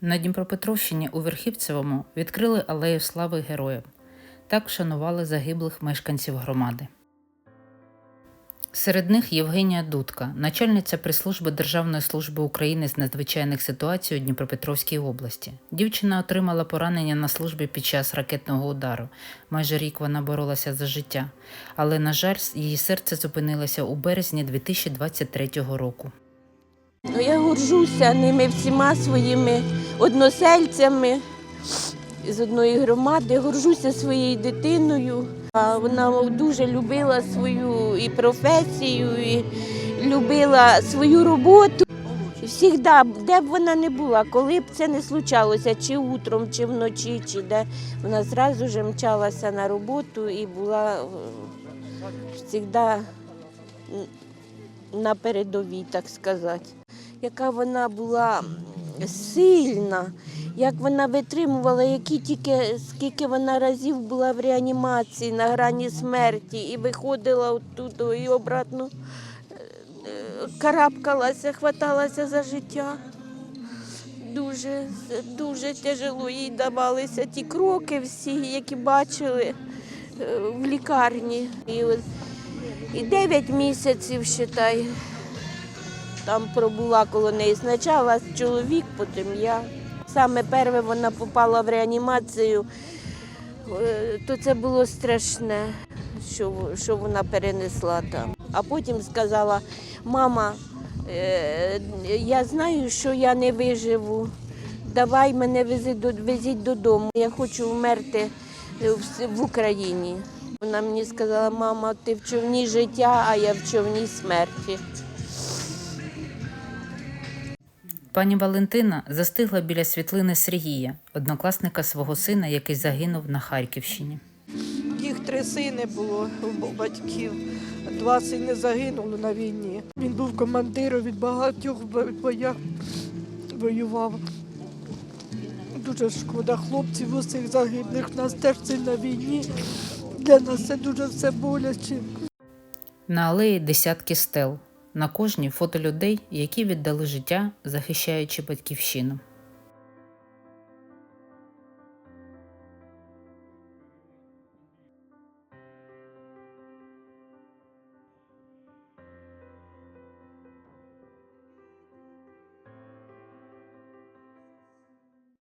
На Дніпропетровщині у Верхівцевому відкрили алею слави героїв. Так вшанували загиблих мешканців громади. Серед них Євгенія Дудка, начальниця прес-служби Державної служби України з надзвичайних ситуацій у Дніпропетровській області. Дівчина отримала поранення на службі під час ракетного удару. Майже рік вона боролася за життя, але, на жаль, її серце зупинилося у березні 2023 року. Ну, я горжуся ними всіма своїми односельцями з одної громади, горжуся своєю дитиною. Вона дуже любила свою і професію, і любила свою роботу. Завжди, де б вона не була, коли б це не случалося, чи утром, чи вночі, чи де, вона зразу ж мчалася на роботу і була завжди на передовій, так сказати яка вона була сильна, як вона витримувала, які тільки скільки вона разів була в реанімації на грані смерті і виходила оттуда і обратно е, карабкалася, хваталася за життя. Дуже, дуже тяжело їй давалися ті кроки всі, які бачили е, в лікарні. І, і 9 місяців, вважай, там пробула коло неї. Спочатку чоловік, потім я. Саме перше вона попала в реанімацію, е, то це було страшне, що, що вона перенесла там. А потім сказала, мама, е, я знаю, що я не виживу. Давай мене везіть додому. Я хочу вмерти в Україні. Вона мені сказала, мама, ти в човні життя, а я в човні смерті. Пані Валентина застигла біля світлини Сергія, однокласника свого сина, який загинув на Харківщині. Їх три сини було у батьків. Два сини загинули на війні. Він був командиром від багатьох бо- боях воював. Дуже шкода хлопців усіх загиблих. У нас теж це на війні. Для нас це дуже все боляче. На алеї десятки стел. На кожній фото людей, які віддали життя, захищаючи батьківщину.